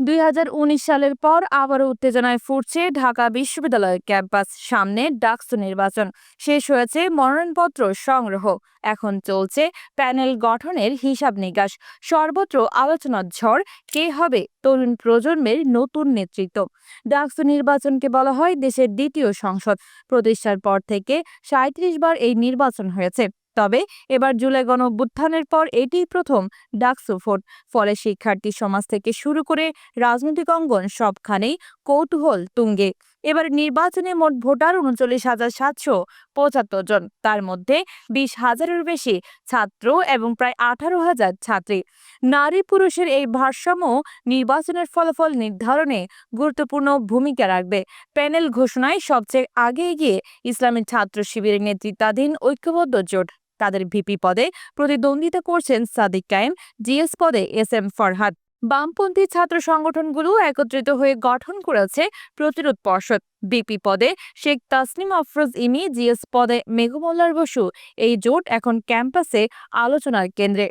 দুই হাজার উনিশ সালের পর আবারও উত্তেজনায় ফুটছে ঢাকা বিশ্ববিদ্যালয়ের ক্যাম্পাস। সামনে ডাকসু নির্বাচন। শেষ হয়েছে মনোনয়নপত্র সংগ্রহ। এখন চলছে প্যানেল গঠনের হিসাব নিকাশ। সর্বত্র আলোচনার ঝড়। কে হবে তরুণ প্রজন্মের নতুন নেতৃত্ব? ডাকসু নির্বাচনকে বলা হয় দেশের দ্বিতীয় সংসদ। প্রতিষ্ঠার পর থেকে সাঁত্রিশ বার এই নির্বাচন হয়েছে। তবে এবার জুলাই গণ পর এটিই প্রথম ডাকসু ভোট ফলে শিক্ষার্থী সমাজ থেকে শুরু করে রাজনৈতিক অঙ্গন সবখানেই কৌতূহল তুঙ্গে। এবার নির্বাচনে মোট ভোটার উনচল্লিশ হাজার সাতশো পঁচাত্তর জন। তার মধ্যে বিশ হাজারের বেশি ছাত্র এবং প্রায় আঠারো হাজার ছাত্রী। নারী পুরুষের এই ভারসাম্য নির্বাচনের ফলাফল নির্ধারণে গুরুত্বপূর্ণ ভূমিকা রাখবে। প্যানেল ঘোষণায় সবচেয়ে আগে এগিয়ে ইসলামী ছাত্র শিবিরের নেতৃত্বাধীন ঐক্যবদ্ধ জোট। তাদের ভিপি পদে প্রতিদ্বন্দ্বিতা করছেন সাদিক কায়েম জিএস পদে এস এম ফরহাদ। বামপন্থী ছাত্র সংগঠনগুলো একত্রিত হয়ে গঠন করেছে প্রতিরোধ পর্ষদ। বিপি পদে শেখ তাসনিম আফরোজ ইমি, জিএস পদে মেঘমোল্লার বসু। এই জোট এখন ক্যাম্পাসে আলোচনার কেন্দ্রে।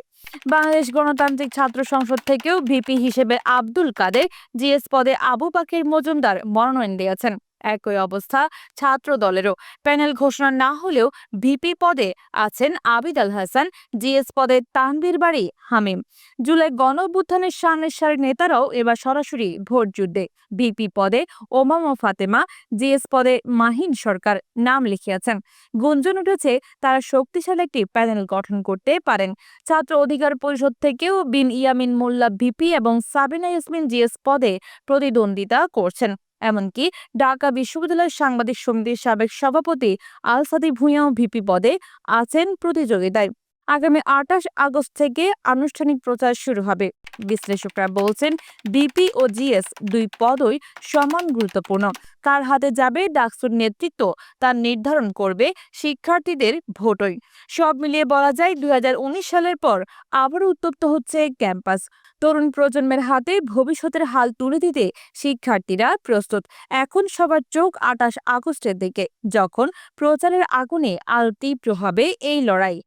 বাংলাদেশ গণতান্ত্রিক ছাত্র সংসদ থেকেও ভিপি হিসেবে আব্দুল কাদের, জিএস পদে আবু বাকের মজুমদার মনোনয়ন দিয়েছেন। একই অবস্থা ছাত্র দলেরও। প্যানেল ঘোষণা না হলেও ভিপি পদে আছেন আবিদ আল হাসান, জিএস পদে তানভীর বাড়ি হামিম। জুলাই গণ অভ্যুত্থানের সামনের সারির নেতারাও এবার সরাসরি ভোট যুদ্ধে। ভিপি পদে ওমামা ফাতেমা, জিএস পদে মাহিন সরকার নাম লিখিয়াছেন। গুঞ্জন উঠেছে তারা শক্তিশালী একটি প্যানেল গঠন করতে পারেন। ছাত্র অধিকার পরিষদ থেকেও বিন ইয়ামিন মোল্লা ভিপি এবং সাবিনা ইয়াসমিন জিএস পদে প্রতিদ্বন্দ্বিতা করছেন। এমনকি ঢাকা বিশ্ববিদ্যালয়ের সাংবাদিক সমিতির সাবেক সভাপতি আলসাদি ভূঁইয়াও ভিপি পদে আছেন প্রতিযোগিতায়। আগামী আটাশ আগস্ট থেকে আনুষ্ঠানিক প্রচার শুরু হবে। বিশ্লেষকরা বলছেন, বিপি ও জিএস দুই পদই সমান গুরুত্বপূর্ণ। কার হাতে যাবে ডাকসুর নেতৃত্ব তা নির্ধারণ করবে শিক্ষার্থীদের ভোটই। সব মিলিয়ে বলা যায় দু হাজার উনিশ সালের পর আবারও উত্তপ্ত হচ্ছে ক্যাম্পাস। তরুণ প্রজন্মের হাতে ভবিষ্যতের হাল তুলে দিতে শিক্ষার্থীরা প্রস্তুত। এখন সবার চোখ আটাশ আগস্টের দিকে, যখন প্রচারের আগুনে আরও তীব্র হবে এই লড়াই।